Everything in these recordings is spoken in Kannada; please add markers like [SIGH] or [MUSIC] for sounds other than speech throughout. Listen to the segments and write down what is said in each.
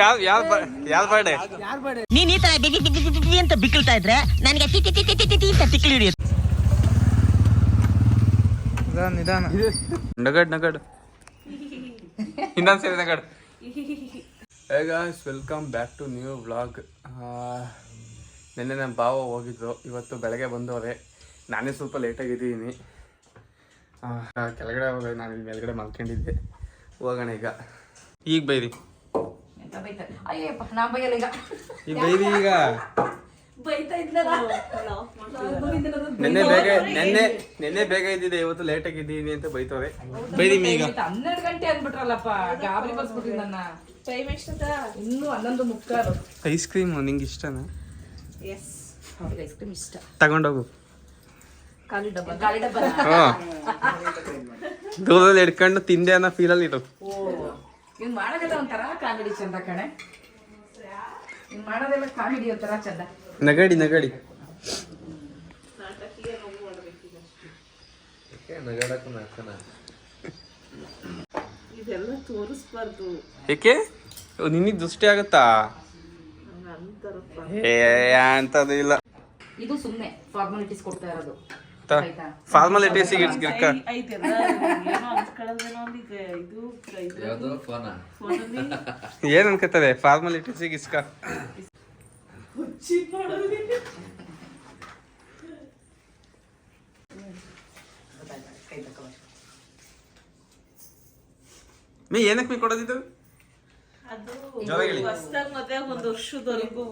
ಯಾವ್ ಯಾವ್ ಯಾವ್ ಬರ್ಡೆ? ನೀನ್ ಈ ತರ ಬಿಗಿ ಬಿಗಿ ಅಂತ ಬಿಕ್ಕಳ್ತಾ ಇದ್ರೆ ನನಗೆ ಟಿ ಟಿ ಟಿ ಟಿ ಟಿ ಟಿ ಅಂತ ತಿಕ್ಕಲಿ ಹಿಡಿಯುತ್ತೆ. ನಿಧಾನ ನಿಧಾನ. ನಗಡ್ ನಗಡ್. ಇನ್ನೊಂದ್ಸರಿ ನಗಡ್. Hey guys welcome back to new vlog ನಿನ್ನೆ ನಮ್ಮ ಭಾವ ಹೋಗಿದ್ರು. ಇವತ್ತು ಬೆಳಗ್ಗೆ ಬಂದವ್ರೆ. ನಾನೇ ಸ್ವಲ್ಪ ಲೇಟಾಗಿದ್ದೀನಿ ಕೆಳಗಡೆ ಹೋಗ ನಾನು ಇಲ್ಲಿ ಮೇಲ್ಗಡೆ ಮಲ್ಕೊಂಡಿದ್ದೆ. ಹೋಗೋಣ ಈಗ. ಈಗ ಬೈರಿ. ಎಂತ ಬೈತಾರೆ ಅಯ್ಯಪ್ಪ ನಾ ಬೈಯಲ್ಲ ಈಗ. ಬೈತಾ ನೆನ್ನೆ ಬೇಗ ನೆನ್ನೆ ನೆನ್ನೆ ಬೇಗ ಇದ್ದಿದೆ ಇವತ್ತು ಲೇಟ್ ಆಗಿದ್ದೀನಿ ಅಂತ ಬೈತವ್ರೆ. ಈಗ. ಹನ್ನೆರಡು ಗಂಟೆ ಅಂದ್ಬಿಟ್ರಲ್ಲಪ್ಪ ಗಾಬರಿ ಬರ್ಸ್ಬಿಟ್ರಿ ನನ್ನ. ಟೈಮ್ ಎಷ್ಟದ? ಇನ್ನೂ ಹನ್ನೊಂದು ಮುಕ್ಕಾಲು. ಐಸ್ ಕ್ರೀಮ್ ನಿಂಗೆ ಇಷ್ಟನಾ? ಎಸ್ ಅವ್ರಿಗೆ ಐಸ್ ಕ್ರೀಮ್ ಇಷ್ಟ. ತಗೊಂಡೋಗು. ಖಾಲಿ ಡಬ್ಬ. ಖಾಲಿ ಡಬ್ಬ. ಹಾ. ದೂರದಲ್ಲಿ ಹಿಡ್ಕೊಂಡು ತಿಂದೆ ಅನ್ನೋ ಫೀಲಲ್ಲಿ ಇರು. ಓ ಇವ್ನು ಮಾಡೋದೆಲ್ಲ ಒಂಥರ ಕಾಮಿಡಿ ಚಂದ ಕಣೆ. ಇವ್ನು ಮಾಡೋದೆಲ್ಲ ಕಾಮಿಡಿ ಒಂಥರ ಚಂದ. ನಗಡಿ ನಗಡಿ. ಇದೆಲ್ಲ ತೋರಿಸ್ಬಾರ್ದು. ಏಕೆ? ನಿನಗೆ ದೃಷ್ಟಿ ಆಗುತ್ತಾ? ಏ ಅಂತದಿಲ್ಲ ಇಲ್ಲ. ಇದು ಸುಮ್ಮನೆ ಫಾರ್ಮಾಲಿಟೀಸ್ ಕೊಡ್ತಾ ಇರೋದು. ಆಯ್ತಾ? ಫಾರ್ಮಾಲಿಟೀಸ್ ಗಿಸ್ಕ ಐತೆಲ್ಲ ಏನೋ ಅನ್ಕೋತಾರೆ ಫಾರ್ಮಾಲಿಟೀಸ್ ಇಸ್ಕ. ಮೇ ಏನಕ್ಕೆ ಮೀ ಕೊಡೋದಿದ್ದು ಅದು. ಹೊಸ್ದಾಗ್ ಮದ್ವೆ ಒಂದ್ ವರ್ಷದವರೆಗೂ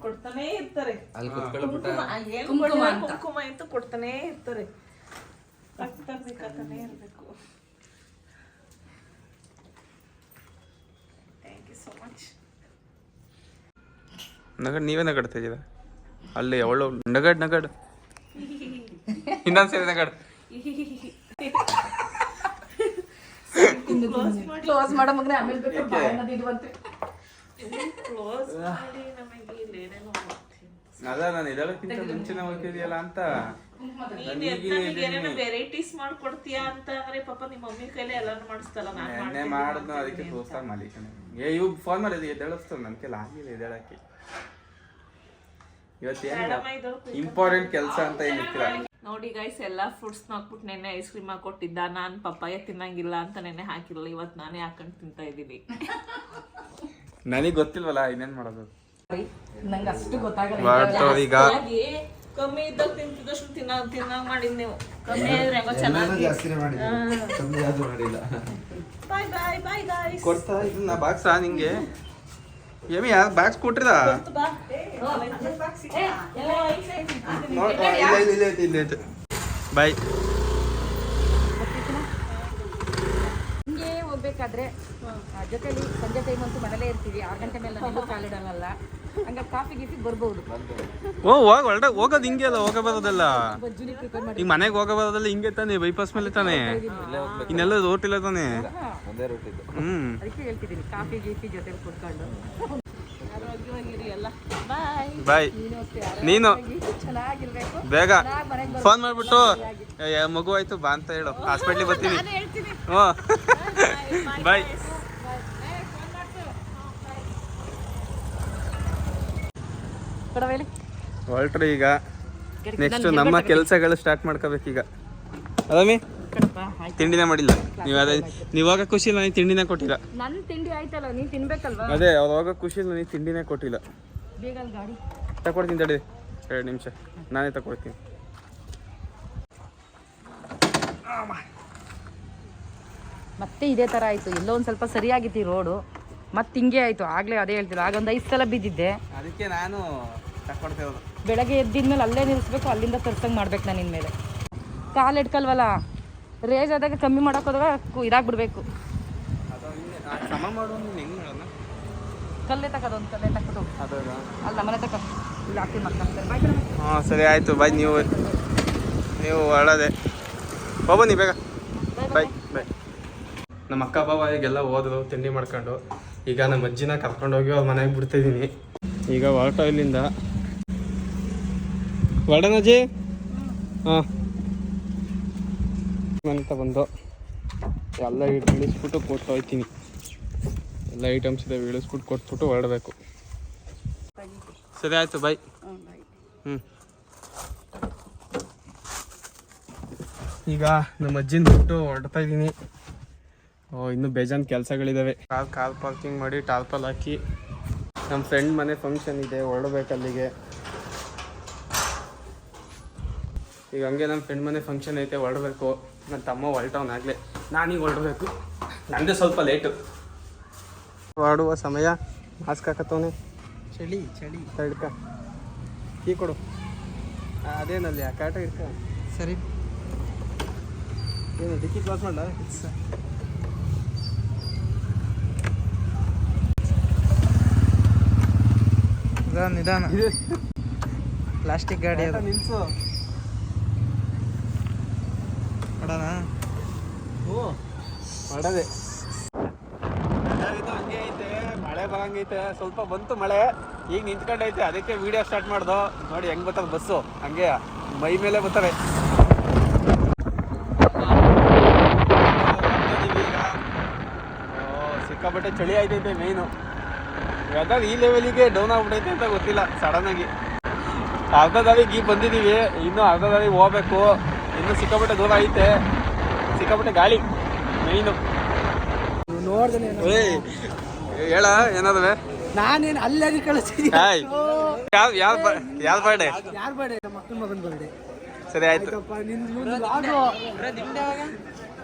ಕೊಡ್ತಾನೆ ಇರ್ತಾರೆ. ಕುಂಕುಮ ಅಂತ. ಕೊಡ್ತಾನೆ ಇರ್ತಾರೆ. ಕಟ್ತಾನೆ ಇರ್ಬೇಕು. ಥ್ಯಾಂಕ್ ಯು ಸೋ ಮಚ್ ನಗಡ್ ನೀವೇ ನಗಡ್ತಾ ಇದ್ದೀರಾ ಅಲ್ಲಿ ಅವಳು ನಗಡ್ ನಗಡ್. [LAUGHS] ಇನ್ನೊಂದ್ಸರಿ ನಗಡ್. [LAUGHS] ಕ್ಲೋಸ್ ಮಾಡೋ ಮಗನೇ ಆಮೇಲೆ ಬೇಕು ಬಾಯ್ ಅನ್ನೋದು ಇಡುವಂತೆ ಕ್ಲೋಸ್ ಮಾಡಿ ನಮಗೆ ನಾನು ಮುಂಚೆನೇ ಹೋಗ್ತಿದ್ಯಲ್ಲ ಅಂತ. ವೆರೈಟೀಸ್ ಮಾಡ್ಕೊಡ್ತೀಯಾ ಅಂತ ಅಂದ್ರೆ ಪಾಪ ನಿಮ್ಮ ಮಮ್ಮಿ ಕೈಲಿ ಎಲ್ಲಾನು ಮಾಡಿಸ್ತಲ್ಲ ನಾನು ಅದಕ್ಕೆ ಪ್ರೋತ್ಸಾಹ ಮಾಡಿದ್ದಾನೆ ಏ ಇವ್ ಫೋನ್ ಮಾಡಿದ್ವಿ ಎದ್ದೇಳಿಸ್ತಾರೆ ನನ್ನ ಕೈಲಿ ಆಗಿಲ್ಲ ಎದ್ದೇಳಕ್ಕೆ. ಇವತ್ತೇನು ಇಂಪಾರ್ಟೆಂಟ್ ಕೆಲಸ ಅಂತ ಏನಿಕ್ಕಿಲ್ಲ ನೋಡಿ ಗೈಸ್ ಎಲ್ಲಾ ಫ್ರೂಟ್ಸ್ ಹಾಕ್ಬಿಟ್ಟು ನೆನ್ನೆ ಐಸ್ ಕ್ರೀಮ್ ಹಾಕೊಟ್ಟಿದ್ದ ನಾನ್ ಪಪ್ಪಾಯ ತಿನ್ನಂಗಿಲ್ಲ ಅಂತ ನೆನ್ನೆ ಹಾಕಿರಲಿಲ್ಲ. ಇವತ್ತು ನಾನೇ ಹಾಕೊಂಡು ತಿಂತಾ ಇದ್ದೀನಿ. ನನಗೆ ಗೊತ್ತಿಲ್ವಲ್ಲ ಇನ್ನೇನ್ ಮಾಡೋದು? ನಂಗೆ ಅಷ್ಟು ಗೊತ್ತಾಗಲ್ಲ. ಈಗ ಕಮ್ಮಿ ಇದ್ದಾಗ ತಿಂತಿದ್ದಷ್ಟು ತಿನ್ನ ತಿನ್ನಂಗ್ ಮಾಡಿದ್ ನೀವು. ಕಮ್ಮಿ ಆದ್ರೆ ಹೆಂಗೋ ಚೆನ್ನಾಗಿ ಬಾಯ್ ಬಾಯ್ ಬಾಯ್ ಗಾಯ್ಸ್ ಕೊಡ್ತಾ ಇದನ್ನ ಬಾಕ್ಸ ನಿಂಗೆ? ಏಮಿ ಯಾರು ಬಾಕ್ಸ್ ಕೊಟ್ರಿದ ಬಾ. ಇಲ್ಲ ಇಲ್ಲ ಇಲ್ಲ ಐತೆ, ಬಾಯ್ ಹಿಂಗೆ ಹೋಗ್ಬೇಕಾದ್ರೆ ಜೊತೆಲಿ ಸಂಜೆ ಟೈಮ್ ಅಂತೂ ಮನೇಲೆ ಇರ್ತೀವಿ ಆರು ಗಂಟೆ ಮೇಲೆ ನಾನು ಕಾಲಿಡಲ್ಲ ಹಂಗ ಕಾಫಿ ಗೀಫಿ ಬರ್ಬೋದು ಓ ಹೋಗ್ ಹೊರಡ ಹೋಗೋದು ಹಿಂಗೆ ಅಲ್ಲ ಹೋಗ ಬರೋದಲ್ಲ. ಈಗ ಮನೆಗೆ ಹೋಗ ಬರೋದಲ್ಲ ಹಿಂಗೆ ತಾನೆ ಬೈಪಾಸ್ ಮೇಲೆ ತಾನೆ. ಇನ್ನೆಲ್ಲ ರೋಟ್ ಇಲ್ಲ ತಾನೆ. ಹ್ಮ್. ಅದಕ್ಕೆ ಹೇಳ್ತಿದ್ದೀನಿ ಕಾಫಿ ಗೀಫಿ ಜೊತೆ ಕುತ್ಕೊಂಡು. ಆರೋಗ್ಯವಾಗಿರಿ ಎಲ್ಲ ಬಾಯ್ ಬಾಯ್ ನೀನು. ಚೆನ್ನಾಗಿರ್ಬೇಕು. ಬೇಗ ಫೋನ್ ಮಾಡ್ಬಿಟ್ಟು ಮಗು ಆಯ್ತು ಬಾ ಅಂತ ಹೇಳು. ಹಾಸ್ಪಿಟ್ಲಿಗೆ ಬರ್ತೀನಿ. ಹ್ಞೂ. ಬಾಯ್ ಹೊಲ್ಟ್ರಿ ಹೊರಟ್ರಿ ಈಗ. ನೆಕ್ಸ್ಟ್ ನಮ್ಮ ಕೆಲಸಗಳು ಸ್ಟಾರ್ಟ್ ಮಾಡ್ಕೋಬೇಕೀಗ. ಅದಾಮಿ ಕಡಪ್ಪ ಆಯ್ತು ತಿಂಡಿನೇ ಮಾಡಿಲ್ಲ. ನೀವು ಅದೇ ನೀವು ಹೋಗೋ ಖುಷಿ ಇಲ್ಲ ನೀನು ತಿಂಡಿನೇ ಕೊಟ್ಟಿಲ್ಲ. ನನ್ನ ತಿಂಡಿ ಆಯ್ತಲ್ಲ ನೀನ್ ತಿನ್ಬೇಕಲ್ವಾ? ಅದೇ ಅವಾಗ ಖುಷಿ ಇಲ್ಲ ನೀನು ತಿಂಡಿನೇ ಕೊಟ್ಟಿಲ್ಲ. ಬೇಗ ಅಲ್ಲಿ ಗಾಡಿ. ತಗೊಡ್ತೀನಿ ತಡಿ. ಎರಡು ನಿಮಿಷ. ನಾನೇ ತಗೊಡ್ತೀನಿ ಮತ್ತೆ ಇದೇ ತರ ಆಯ್ತು. ಎಲ್ಲೋ ಒಂದ್ ಸ್ವಲ್ಪ ಸರಿಯಾಗಿತ್ತು ಈ ರೋಡು ಮತ್ತೆ ಹಿಂಗೆ ಆಯ್ತು. ಆಗ್ಲೇ ಅದೇ ಹೇಳ್ತಿಲ್ಲ. ಆಗ ಒಂದ್ ಐದು ಸಲ ಬಿದ್ದಿದ್ದೆ. ಅದಕ್ಕೆ ನಾನು ಬೆಳಗ್ಗೆ ಎದ್ದಿದ್ಮೇಲೆ ಅಲ್ಲೇ ನಿಲ್ಸ್ಬೇಕು ಅಲ್ಲಿಂದ ತರ್ಸಂಗ್ ಮಾಡ್ಬೇಕು ನಾನು ಇನ್ಮೇಲೆ. ಕಾಲು ಇಟ್ಕಲ್ವಲ್ಲ ರೇಜ್ ಆದಾಗ ಕಮ್ಮಿ ಮಾಡಕ್ ಹೋದಾಗ ಬಿಡಬೇಕು ಇದಾಗ್ಬಿಡ್ಬೇಕು. ಕಲ್ಲೇ ತಕ್ಕದು ಒಂದು ಕಲ್ಲೇ ತಕ್ಕದು ಅಲ್ಲ ಮನೆ ತಕ್ಕ ಇಲ್ಲಿ ಹಾಕಿ ಮಾಡ್ತಾರೆ ಬಾಯ್ ಕಣಮ್ಮ. ಹಾಂ ಸರಿ ಆಯಿತು. ಬಾಯ್ ನೀವು ನೀವು ಹೊರಡದೆ ಬಾಬು ನೀ ಬೇಗ. ಬಾಯ್ ಬಾಯ್ ನಮ್ಮ ಅಕ್ಕ ಬಾಬಾ ಈಗೆಲ್ಲ ಹೋದ್ರು ತಿಂಡಿ ಮಾಡ್ಕೊಂಡು. ಈಗ ನಮ್ಮ ಅಜ್ಜಿನ ಕರ್ಕೊಂಡು ಹೋಗಿ ಅವ್ರ ಮನೆಗೆ ಬಿಡ್ತಿದ್ದೀನಿ ಈಗ ಹೊರಟೋ ಇಲ್ಲಿಂದ. ಹೊರಡನಜ್ಜಿ ಹಾಂ. ಅಂತ ಬಂದು ಎಲ್ಲ ಇಳಿಸ್ಬಿಟ್ಟು ಕೊಟ್ಟು ಹೋಗ್ತೀನಿ ಎಲ್ಲ ಐಟಮ್ಸ್ ಇದೆ ಇಳಿಸ್ಬಿಟ್ಟು ಕೊಟ್ಬಿಟ್ಟು ಹೊರಡಬೇಕು. ಸರಿ ಆಯಿತು ಬಾಯ್ ಹ್ಞೂ ಈಗ ನಮ್ಮ ಅಜ್ಜಿನ ಬಿಟ್ಟು ಹೊರಡ್ತಾ ಇದ್ದೀನಿ. ಓ ಇನ್ನೂ ಬೇಜಾನ್ ಕೆಲಸಗಳಿದ್ದಾವೆ ಕಾಲ್ ಕಾಲ್ ಪಾರ್ಕಿಂಗ್ ಮಾಡಿ ಟಾರ್ಪಲ್ ಹಾಕಿ. ನಮ್ಮ ಫ್ರೆಂಡ್ ಮನೆ ಫಂಕ್ಷನ್ ಇದೆ ಹೊರಡ್ಬೇಕು ಅಲ್ಲಿಗೆ. ಈಗ ಹಂಗೆ ನಮ್ಮ ಫ್ರೆಂಡ್ ಮನೆ ಫಂಕ್ಷನ್ ಐತೆ ಹೊರಡ್ಬೇಕು. ನನ್ನ ತಮ್ಮ ಹೊರಟವನಾಗಲೇ ನಾನೀಗ ಹೊರಡಬೇಕು. ನಂದೇ ಸ್ವಲ್ಪ ಲೇಟು ಹೊರಡುವ ಸಮಯ. ಮಾಸ್ಕ್ ಹಾಕತ್ತವನೆ. ಚಳಿ ಚಳಿ. ತಡ್ಕ ಕೀ ಕೊಡು. ಅದೇನಲ್ಲಿ ಆ ಕಾಟ ಇಡ್ಕ ಸರಿ. ಏನು ಡಿಕ್ಕಿ ಕ್ಲಾಸ್ ಮಾಡ ನಿಧಾನ ನಿಧಾನ. ಪ್ಲಾಸ್ಟಿಕ್ ಗಾಡಿ ಅದು. ನಿಲ್ಸು. ನೋಡೋಣ ಹ್ಞೂ ಮಾಡದೆ ಹಂಗೆ ಐತೆ ಮಳೆ ಬರಂಗೈತೆ ಸ್ವಲ್ಪ ಬಂತು ಮಳೆ. ಈಗ ನಿಂತ್ಕೊಂಡೈತೆ ಅದಕ್ಕೆ ವಿಡಿಯೋ ಸ್ಟಾರ್ಟ್ ಮಾಡ್ದು. ನೋಡಿ ಹೆಂಗ್ ಬರ್ತದೆ ಬಸ್ಸು? ಹಂಗೆ ಮೈ ಮೇಲೆ ಓ, ಸಿಕ್ಕಾಪಟ್ಟೆ ಚಳಿ ಆಯ್ತೈತೆ ಮೇಯ್ನು ವೆದರ್ ಈ ಲೆವೆಲಿಗೆ ಡೌನ್ ಆಗ್ಬಿಟ್ಟೈತೆ ಅಂತ ಗೊತ್ತಿಲ್ಲ ಸಡನ್ ಆಗಿ. ಅರ್ಧ ದಾರಿಗೆ ಈಗ ಬಂದಿದ್ದೀವಿ ಇನ್ನು ಅರ್ಧ ದಾರಿಗೆ ಹೋಗ್ಬೇಕು. ಇನ್ನು ಸಿಕ್ಕಾಪಟ್ಟೆ ದೂರ ಐತೆ. ಸಿಕ್ಕಾಪಟ್ಟೆ ಗಾಳಿ ಮೈನು ಏಯ್ ಹೇಳ ಏನಾದ್ರೆ ನಾನೇನು ಅಲ್ಲೇ ಕಳಿಸ್ತೀನಿ ಹಾಯ್. ಯಾವ ಯಾವ ಯಾವ ಬರ್ಡೆ ಯಾರು ಬೇಡ ನಮ್ಮ ಅಕ್ಕನ ಮಗನ ಬರ್ಡೆ ಸರಿ ಆಯ್ತು.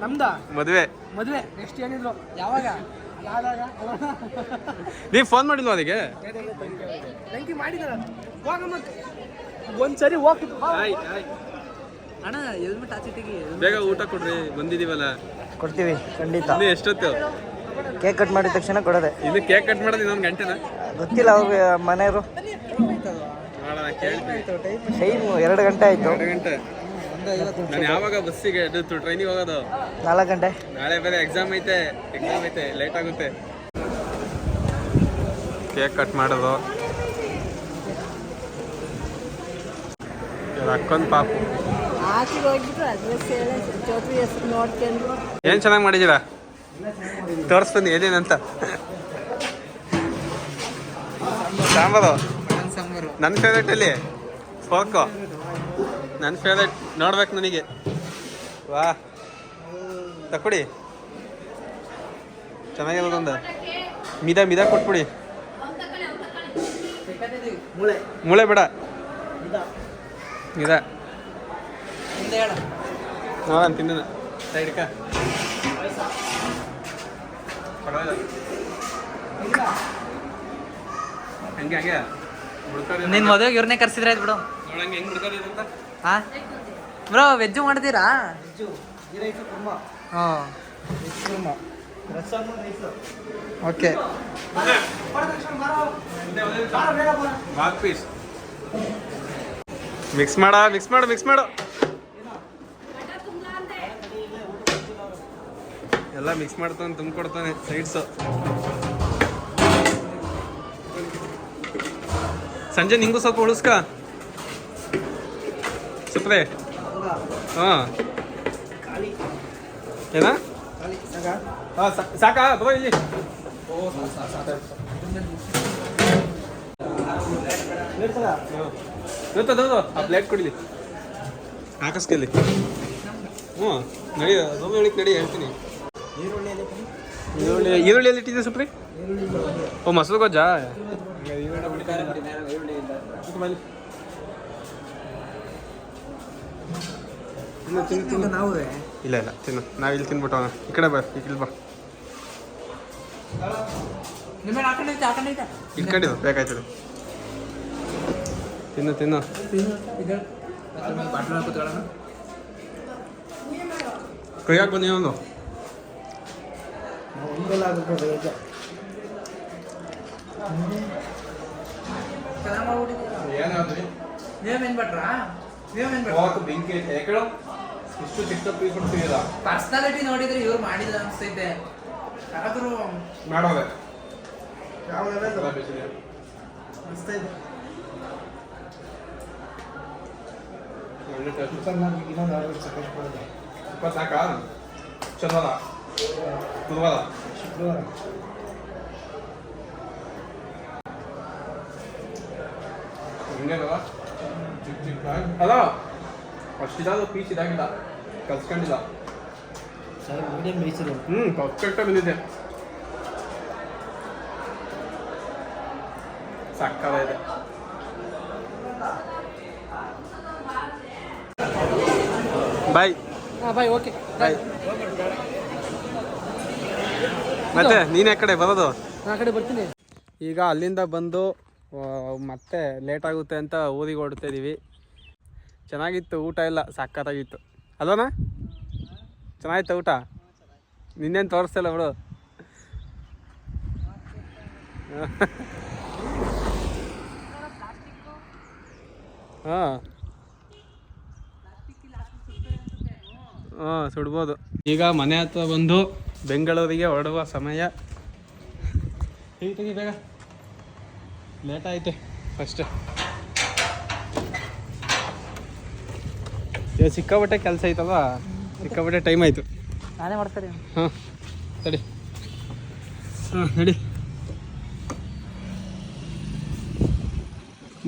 ನಮ್ದ? ಮದುವೆ. ಮದುವೆ. ನೆಕ್ಸ್ಟ್ ಏನಿದ್ರು. ಯಾವಾಗ? ಯಾವಾಗ? ನೀವ್ ಫೋನ್ ಮಾಡಿದ್ವ ಅದಕ್ಕೆ? ಮಾಡಿದಾರ ಹೋಗ ಮತ್ತೆ ಒಂದ್ಸರಿ ಹೋಗ್ತಿತ್ತು ಬೇಗ ಊಟ ಕೊಡ್ರಿ ಬಂದಿದೀವಲ್ಲ. ಕೊಡ್ತೀವಿ ಖಂಡಿತ. ಇನ್ನು ಎಷ್ಟೊತ್ತು? ಕೇಕ್ ಕಟ್ ಮಾಡಿದ ತಕ್ಷಣ ಕೊಡೋದೆ. ಇನ್ನು ಕೇಕ್ ಕಟ್ ಮಾಡೋದು ಇನ್ನೊಂದು ಗಂಟೆನ? ಗೊತ್ತಿಲ್ಲ ಅವ್ರಿಗೆ ಮನೆಯವರು. ಮಾಡೋಣ ಕೇಳ್ತೀನಿ. ಟೈಮ್ ಎರಡು ಗಂಟೆ ಆಯ್ತು. ಎರಡು ಗಂಟೆ. ನಾನು ಯಾವಾಗ ಬಸ್ಸಿಗೆ ಟ್ರೈನಿಗೆ ಹೋಗೋದು? ನಾಲ್ಕು ಗಂಟೆ. ನಾಳೆ ಬೇರೆ ಎಕ್ಸಾಮ್ ಐತೆ ಎಕ್ಸಾಮ್ ಐತೆ ಲೇಟ್ ಆಗುತ್ತೆ. ಕೇಕ್ ಕಟ್ ಮಾಡೋದು. ಅಕ್ಕೊಂದು ಪಾಪು. ಆಚೆಗೆ ಹೋಗ್ಬಿಟ್ರು ಅಡ್ರೆಸ್ ಹೇಳಿ ಚೌಟ್ರಿ ಹೆಸರು ನೋಡ್ಕೊಂಡು. ಏನ್ ಚೆನ್ನಾಗಿ ಮಾಡಿದ್ದೀರಾ? ತೋರಿಸ್ತೀನಿ ಏನೇನಂತ ಸಾಂಬಾರು ಸಾಂಬಾರು? ನನ್ನ ಫೇವ್ರೇಟ್ ಅಲ್ಲಿ ಫೋರ್ಕು ನನ್ನ ಫೇವ್ರೇಟ್ ನೋಡ್ಬೇಕು ನನಗೆ. ವಾ. ತಕೊಡಿ ಚೆನ್ನಾಗಿರೋದೊಂದು ಮಿದ ಮಿದ ಕೊಟ್ಬಿಡಿ. ಮೂಳೆ ಬೇಡ. ಮಿದ. ನೋಡೋಣ ತಿನ್ನ ಸೈಡ್ಕ ಹಂಗೆ ಹಂಗೆ? ನಿನ್ ಮದುವೆಗೆ ಇವ್ರನ್ನೇ ಕರ್ಸಿದ್ರೆ ಆಯ್ತು ಬಿಡು. ಹಾ? ಬ್ರೋ ವೆಜ್ಜು ಮಾಡ್ತೀರಾ? ಹಾಂ ಓಕೆ. ಮಿಕ್ಸ್ ಮಾಡ ಮಿಕ್ಸ್ ಮಾಡು ಮಿಕ್ಸ್ ಮಾಡು. ಎಲ್ಲ ಮಿಕ್ಸ್ ಮಾಡ್ತಾನೆ ತುಂಬಿಕೊಡ್ತಾನೆ ಸೈಡ್ಸು ಸಂಜೆ ನಿಂಗೂ ಸ್ವಲ್ಪ ಉಳಿಸ್ಕ. ಸುಪ್ರೆ. ಹಾಂ. ಏನಾ? ಸಾಕಾ? ಬರೋ ಇಲ್ಲಿ. ಆ ಪ್ಲೇಟ್ ಕೊಡಲಿ. ಹಾಕಿಸ್ಕಲ್ಲಿ ಹ್ಞೂ ನಡಿ ಅದೊಂದು ಹೇಳಿಕ್ ನಡಿ, ಹೇಳ್ತೀನಿ. ಈರುಳ್ಳಿ ಈರುಳ್ಳಿ ಎಲ್ಲಿ ಇಟ್ಟಿದ್ದೆ ಸುಪ್ರಿ? ಓ ಮೊಸರು ಗೊಜ್ಜಾ? ಇಲ್ಲ ಇಲ್ಲ ತಿನ್ನು. ನಾವು ಇಲ್ಲಿ ತಿನ್ಬಿಟ್ಟು ಈ ಕಡೆ ಬಾ ಕಡೆ ಬಾ. ಇಟ್ಕೊಂಡಿದ್ದು ಬೇಕಾಯ್ತದೆ ತಿನ್ನು ತಿನ್ನು. ಕೈಯಾಗ ಬಂದು ಒಂದು? ಚೆನ್ನಾಗಿ ಬೇಗ ನೀವೇನು ಬೆಂಕಿ ಐತೆ. ಯಾಕೇಳು ಇಷ್ಟು ಚಿಕ್ಕ ಪೀಸ್ ಕೊಡ್ತೀವಿಲ್ಲ ಪರ್ಸ್ನಾಲಿಟಿ ನೋಡಿದ್ರೆ ಇವ್ರು ಮಾಡಿದ ಅನಿಸ್ತೈತೆ. ಯಾರಾದ್ರೂ ಮಾಡೋದೆ ಬುಧವಾರ ಹೆಂಗಾಗವ ಬುಧವಾರ ಶುಕ್ರವಾರ. ಅಲ್ಲ ಅಷ್ಟಿದಾದ ಪೀಚ್ ಇದಾಗಿಲ್ಲ. ಕಲ್ಸ್ಕೊಂಡಿಲ್ಲ. ಸರ್ ಮೀಡಿಯಂ ಹ್ಞೂ ಪರ್ಫೆಕ್ಟಾಗಿ ಬಂದಿದೆ. ಸಕ್ಕರ ಇದೆ ಬಾಯ್. ಹಾಂ ಬಾಯ್ ಓಕೆ. ಬಾಯ್. ಮತ್ತೆ ನೀನು ಕಡೆ ಬರೋದು? ಆ ಕಡೆ ಬರ್ತೀನಿ. ಈಗ ಅಲ್ಲಿಂದ ಬಂದು ಮತ್ತೆ ಲೇಟ್ ಆಗುತ್ತೆ ಅಂತ ಊರಿಗೆ ಹೊಡ್ತಾ ಇದೀವಿ. ಚೆನ್ನಾಗಿತ್ತು ಊಟ ಎಲ್ಲ ಸಾಕತ್ತಾಗಿತ್ತು ಅಲ್ವನಾ ಚೆನ್ನಾಗಿತ್ತು ಊಟ? ನಿನ್ನೇನು ತೋರಿಸ್ತಿಲ್ಲ ಬಿಡು. [LAUGHS] ಹಾಂ. ಹಾಂ ಸುಡ್ಬೋದು. ಈಗ ಮನೆ ಹತ್ರ ಬಂದು ಬೆಂಗಳೂರಿಗೆ ಹೊರಡುವ ಸಮಯ. ತೆಗಿ ಬೇಗ? ಲೇಟ್ ಆಯ್ತೆ ಫಸ್ಟ್ ಇವಾಗ ಸಿಕ್ಕಾಪಟ್ಟೆ ಕೆಲಸ ಐತಲ್ಲ ಸಿಕ್ಕಾಪಟ್ಟೆ ಟೈಮ್ ಆಯಿತು. ನಾನೇ ಮಾಡ್ತಾರೆ ಹಾಂ ತಡಿ. ಹಾಂ ನಡಿ.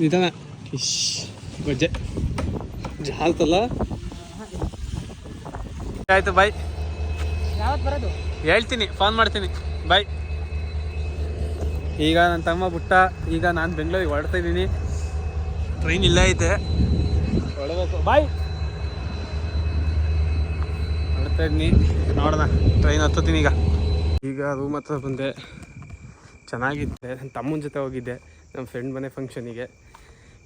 ನಿಧಾನ. ಇಶ್ ಗೊಜ್ಜೆ ಜಾಲ್ತಲ್ಲ ಆಯ್ತು ಬಾಯ್ ಬರೋದು? ಹೇಳ್ತೀನಿ ಫೋನ್ ಮಾಡ್ತೀನಿ. ಬಾಯ್ ಈಗ ನನ್ನ ತಮ್ಮ ಬಿಟ್ಟ ಈಗ ನಾನು ಬೆಂಗಳೂರಿಗೆ ಹೊರಡ್ತಾ ಇದ್ದೀನಿ. ಟ್ರೈನ್ ಇಲ್ಲ ಐತೆ. ಹೊಡಬೇಕು ಬಾಯ್ ಹೊಡ್ತಾ ಇದ್ದೀನಿ. ನೋಡೋಣ ಟ್ರೈನ್ ಹತ್ತುತ್ತೀನಿ ಈಗ. ಈಗ ರೂಮ್ ಹತ್ರ ಬಂದೆ. ಚೆನ್ನಾಗಿದ್ದೆ. ನನ್ನ ತಮ್ಮನ ಜೊತೆ ಹೋಗಿದ್ದೆ ನಮ್ಮ ಫ್ರೆಂಡ್ ಮನೆ ಫಂಕ್ಷನಿಗೆ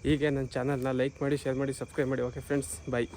ಹೀಗೆ ನನ್ನ ಚಾನಲ್ನ ಲೈಕ್ ಮಾಡಿ ಶೇರ್ ಮಾಡಿ ಸಬ್ಸ್ಕ್ರೈಬ್ ಮಾಡಿ. Okay friends bye